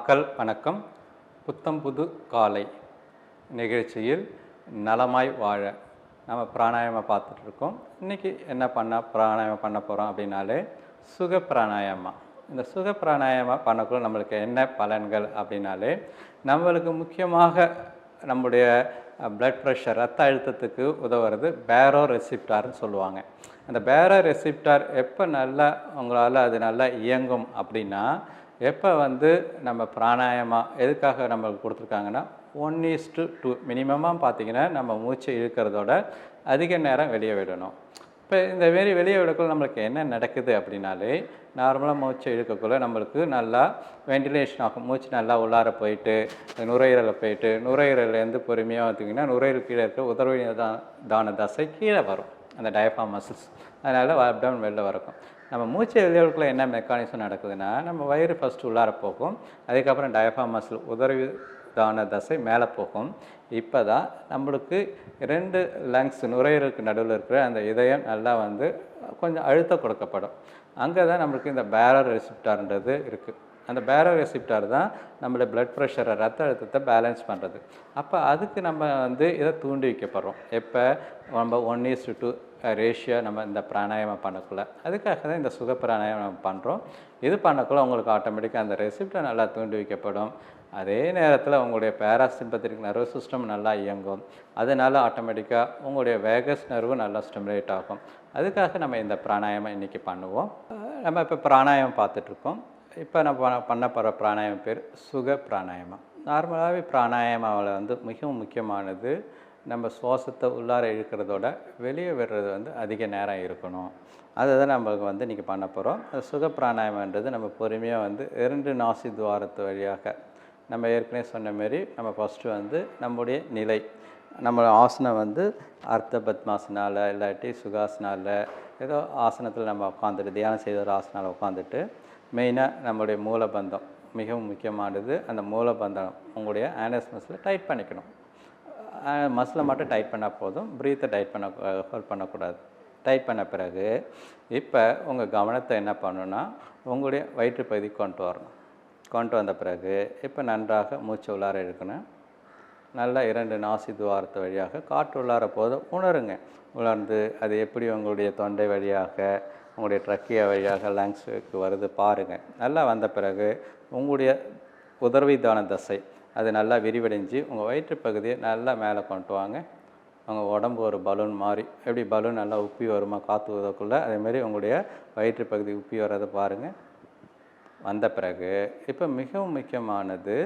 மக்கள் வணக்கம். புத்தம் புது காலை நிகழ்ச்சியில் நலமாய் வாழ நம்ம பிராணாயாமம் பார்த்துட்ருக்கோம் இன்றைக்கி என்ன பண்ண பிராணாயாமம் பண்ண போகிறோம் அப்படின்னாலே சுக பிராணாயாமம். இந்த சுக பிராணாயாமம் பண்ணக்குள்ள நம்மளுக்கு என்ன பலன்கள் அப்படின்னாலே நம்மளுக்கு முக்கியமாக நம்முடைய பிளட் ப்ரெஷர் ரத்த அழுத்தத்துக்கு உதவுறது பேரோ ரெசிப்டார்னு சொல்லுவாங்க. அந்த பேரோ ரெசிப்டார் எப்போ நல்லா உங்களால் அது நல்லா இயங்கும் அப்படின்னா எப்போ வந்து நம்ம பிராணாயமா எதுக்காக நம்மளுக்கு கொடுத்துருக்காங்கன்னா ஒன் இஸ் டு டூ மினிமமாக பார்த்தீங்கன்னா நம்ம மூச்சை இழுக்கிறதோட அதிக நேரம் வெளியே விடணும். இப்போ இந்த மாரி வெளியே விடக்குள்ள நம்மளுக்கு என்ன நடக்குது அப்படின்னாலே நார்மலாக மூச்சை இழுக்கக்குள்ளே நம்மளுக்கு நல்லா வென்டிலேஷன் ஆகும். மூச்சு நல்லா உள்ளார போயிட்டு நுரையீரலில் போயிட்டு நுரையீரல்லேருந்து பொறுமையாக பார்த்திங்கன்னா நுரையீரல் கீழே இருக்க உதவி தான தசை கீழே வரும். அந்த டயஃபார்ம் மசில்ஸ் அதனால் அப்டவுன் வெளில வரக்கும். நம்ம மூச்சை வெளியேறக்குள்ள என்ன மெக்கானிசம் நடக்குதுன்னா நம்ம வயிறு ஃபஸ்ட்டு உள்ளார போகும். அதுக்கப்புறம் டயஃபார்ம் மசில் உதவி தான தசை மேலே போகும். இப்போ தான் நம்மளுக்கு ரெண்டு லங்ஸ் நுரையீரலுக்கு நடுவில் இருக்கிற அந்த இதயம் நல்லா வந்து கொஞ்சம் அழுத்தம் கொடுக்கப்படும். அங்கே தான் நம்மளுக்கு இந்த பேரர் ரிசிப்டார்ன்றது இருக்குது அந்த பேரோ ரெசிப்டார் தான் நம்மளோட பிளட் ப்ரெஷரை ரத்த அழுத்தத்தை பேலன்ஸ் பண்ணுறது அப்போ அதுக்கு நம்ம வந்து இதை தூண்டி வைக்கப்படுறோம். எப்போ? நம்ம ஒன் இஸ் டூ ரேஷியோ நம்ம இந்த பிராணாயாமம் பண்ணக்குள்ள. அதுக்காக தான் இந்த சுக பிராணாயாமம் நம்ம பண்ணுறோம் இது பண்ணக்குள்ள உங்களுக்கு ஆட்டோமேட்டிக்காக அந்த ரெசிப்டை நல்லா தூண்டி வைக்கப்படும். அதே நேரத்தில் உங்களுடைய பேராசிம்பத்திக் நர்வஸ் சிஸ்டம் நல்லா இயங்கும். அதனால் ஆட்டோமேட்டிக்காக உங்களுடைய வேகஸ் நர்வு நல்லா ஸ்டிமுலேட் ஆகும். அதுக்காக நம்ம இந்த பிராணாயாமம் இன்றைக்கி பண்ணுவோம். நம்ம இப்போ பிராணாயாமம் பார்த்துட்ருக்கோம் இப்போ நம்ம பண்ண- போகிற பிராணாயாமம் பேர் சுக பிராணாயாமம். நார்மலாகவே பிராணாயாமாவில் வந்து மிகவும் முக்கியமானது நம்ம சுவாசத்தை உள்ளார இழுக்கிறதோட வெளியே விடுறது வந்து அதிக நேரம் இருக்கணும். அதை தான் நம்மளுக்கு வந்து இன்றைக்கி பண்ண போகிறோம். சுக பிராணாயமன்றது நம்ம பொறுமையாக வந்து இரண்டு நாசி துவாரத்து வழியாக நம்ம ஏற்கனவே சொன்ன மாரி நம்ம ஃபஸ்ட்டு வந்து நம்முடைய நிலை. நம்ம ஆசனம் வந்து அர்த்த பத்மாசனால இல்லாட்டி சுகாசனால ஏதோ ஆசனத்தில் நம்ம உட்காந்துட்டு தியானம் செய்த ஒரு ஆசனால உட்காந்துட்டு மெயினாக நம்மளுடைய மூலபந்தம் மிகவும் முக்கியமானது அந்த மூலபந்தம். உங்களுடைய ஆனஸ் மசில் டைட் பண்ணிக்கணும். மசிலை மட்டும் டைட் பண்ணால் போதும். ப்ரீத்தை டைட் பண்ண ஹோல்ட் பண்ணக்கூடாது. டைட் பண்ண பிறகு இப்போ உங்கள் கவனத்தை என்ன பண்ணணும்னா உங்களுடைய வயிற்று பகுதி கொண்டு வரணும். கொண்டு வந்த பிறகு இப்போ நன்றாக மூச்சு உள்ளார எடுக்கணும் நல்லா இரண்டு நாசி துவாரத்து வழியாக காற்று உள்ளார போது உணருங்க. உணர்ந்து அது எப்படி உங்களுடைய தொண்டை வழியாக உங்களுடைய ட்ரக்கிய வழியாக லங்ஸுக்கு வருது பாருங்கள் நல்லா வந்த பிறகு உங்களுடைய உதர்விதான தசை அது நல்லா விரிவடைஞ்சு உங்கள் வயிற்று பகுதியை நல்லா மேலே கொண்டு வாங்க. உங்கள் உடம்பு ஒரு பலூன் மாதிரி எப்படி பலூன் நல்லா உப்பி வருமா காற்று ஊதக்குள்ளே அதேமாரி உங்களுடைய வயிற்று பகுதி உப்பி வர்றதை பாருங்கள் வந்த பிறகு இப்போ மிகவும் முக்கியமானது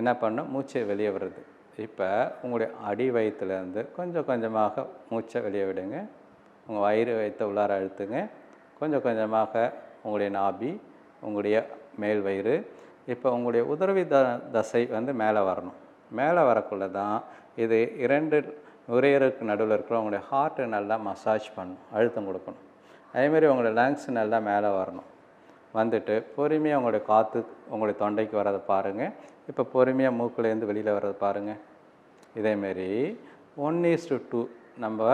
என்ன பண்ணணும் மூச்சை வெளியே விடுறது. இப்போ உங்களுடைய அடி வயிற்றுலேருந்து கொஞ்சம் கொஞ்சமாக மூச்சை வெளியே விடுங்க. உங்கள் வயிறு வைத்த உள்ளார அழுத்துங்க. கொஞ்சம் கொஞ்சமாக உங்களுடைய நாபி உங்களுடைய மேல் வயிறு இப்போ உங்களுடைய உதரவி த தசை வந்து மேலே வரணும். மேலே வரக்குள்ள தான் இது இரண்டு நுரையீரலுக்கு நடுவில் இருக்கிற உங்களுடைய ஹார்ட்டை நல்லா மசாஜ் பண்ணணும் அழுத்தம் கொடுக்கணும். அதேமாரி உங்களுடைய லங்ஸ் நல்லா மேலே வரணும். வந்துட்டு பொறுமையாக உங்களுடைய காற்று உங்களுடைய தொண்டைக்கு வர்றதை பாருங்கள் இப்போ பொறுமையாக மூக்குலேருந்து வெளியில் வர்றதை பாருங்கள் இதேமாரி ஒன் இஸ் டு டூ நம்ம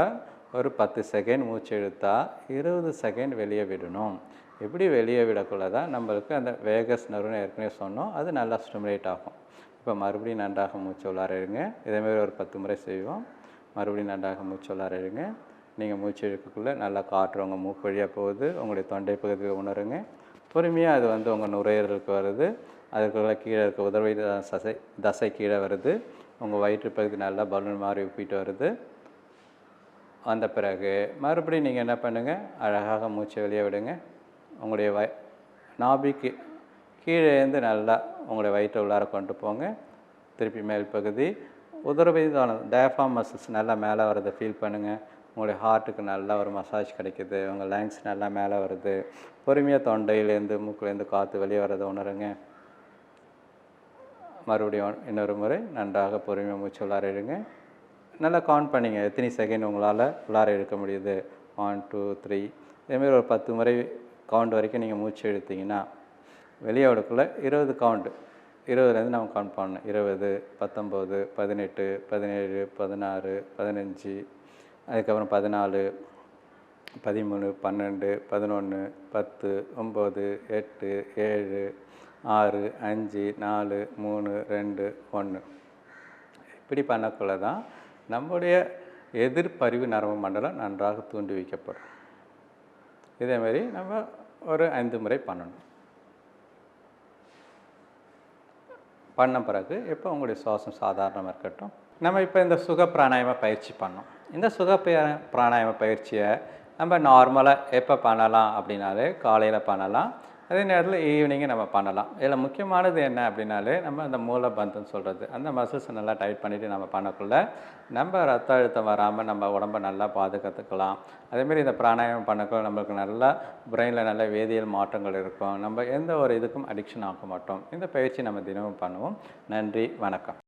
ஒரு பத்து செகண்ட் மூச்சு இழுத்தா இருபது செகண்ட் வெளியே விடணும். எப்படி வெளியே விடக்குள்ள தான் நம்மளுக்கு அந்த வேகஸ் நர்வ்னு ஏற்கனவே சொன்னோம். அது நல்லா ஸ்டிமுலேட் ஆகும். இப்போ மறுபடியும் நன்றாக மூச்சு உள்ளார இருங்க இதேமாரி ஒரு பத்து முறை செய்வோம். மறுபடியும் நன்றாக மூச்சு உள்ளார இருங்க நீங்கள் மூச்சு இழுக்கக்குள்ளே நல்லா காற்று உங்கள் மூக்கு வழியாக போகுது. உங்களுடைய தொண்டை பகுதியை உணருங்க. பொறுமையாக அது வந்து உங்கள் நுரையீரலுக்கு வருது. அதுக்குள்ள கீழே இருக்க உதவி தசை தசை கீழே வருது. உங்கள் வயிற்று பகுதி நல்லா பலூன் மாதிரி உப்பிட்டு வருது. வந்த பிறகு மறுபடியும் நீங்கள் என்ன பண்ணுங்கள் அழகாக மூச்சை வெளியே விடுங்க. உங்களுடைய வய நாபிக்கு கீழே இருந்து நல்லா உங்களுடைய வயிற்றை உள்ளார கொண்டு போங்க. திருப்பி மேல் பகுதி. உதரவிதான டயஃபார்ம் மசில்ஸ் நல்லா மேலே வரதை ஃபீல் பண்ணுங்கள் உங்களுடைய ஹார்ட்டுக்கு நல்லா ஒரு மசாஜ் கிடைக்கிது. உங்கள் லங்ஸ் நல்லா மேலே வருது. பொறுமையாக தொண்டையிலேருந்து மூக்குலேருந்து காற்று வெளியே வரதை உணருங்க. மறுபடியும் இன்னொரு முறை நன்றாக பொறுமையாக மூச்சு உள்ளார நல்லா கவுண்ட் பண்ணிங்க. எத்தனை செகண்ட் உங்களால் உள்ளார எடுக்க முடியுது? ஒன் டூ த்ரீ இதேமாரி ஒரு பத்து முறை கவுண்ட் வரைக்கும் நீங்கள் மூச்சு எடுத்தீங்கன்னா வெளியே விடக்குள்ள இருபது கவுண்டு இருபதுலேருந்து நம்ம கவுண்ட் பண்ணணும். இருபது பத்தொம்போது பதினெட்டு பதினேழு பதினாறு பதினஞ்சு அதுக்கப்புறம் பதினாலு பதிமூணு பன்னெண்டு பதினொன்று பத்து ஒம்பது எட்டு ஏழு ஆறு அஞ்சு நாலு மூணு ரெண்டு ஒன்று இப்படி பண்ணக்குள்ள தான் நம்முடைய எதிர்ப்பறிவு நரம்பு மண்டலம் நன்றாக தூண்டி வைக்கப்படும். இதேமாரி நம்ம ஒரு ஐந்து முறை பண்ணணும். பண்ண பிறகு இப்போ உங்களுடைய சுவாசம் சாதாரணமாக இருக்கட்டும். நம்ம இப்போ இந்த சுக பிராணாயம பயிற்சி பண்ணோம். இந்த சுக பிராணாயம பிராணாயாம பயிற்சியை நம்ம நார்மலாக எப்போ பண்ணலாம் அப்படின்னாலே காலையில் பண்ணலாம். அதே நேரத்தில் ஈவினிங்கு நம்ம பண்ணலாம். இதில் முக்கியமானது என்ன அப்படின்னாலே நம்ம அந்த மூலபந்தம் சொல்கிறது அந்த மசில்ஸை நல்லா டைட் பண்ணிவிட்டு நம்ம பண்ணக்குள்ள நம்ம ரத்த அழுத்தம் வராமல் நம்ம உடம்ப நல்லா பாதுகாத்துக்கலாம். அதேமாரி இந்த பிராணாயாமம் பண்ணக்குள்ள நம்மளுக்கு நல்லா பிரெயினில் நல்ல வேதியியல் மாற்றங்கள் இருக்கும். நம்ம எந்த ஒரு இதுக்கும் அடிக்ஷன் ஆக மாட்டோம். இந்த பயிற்சி நம்ம தினமும் பண்ணுவோம். நன்றி வணக்கம்.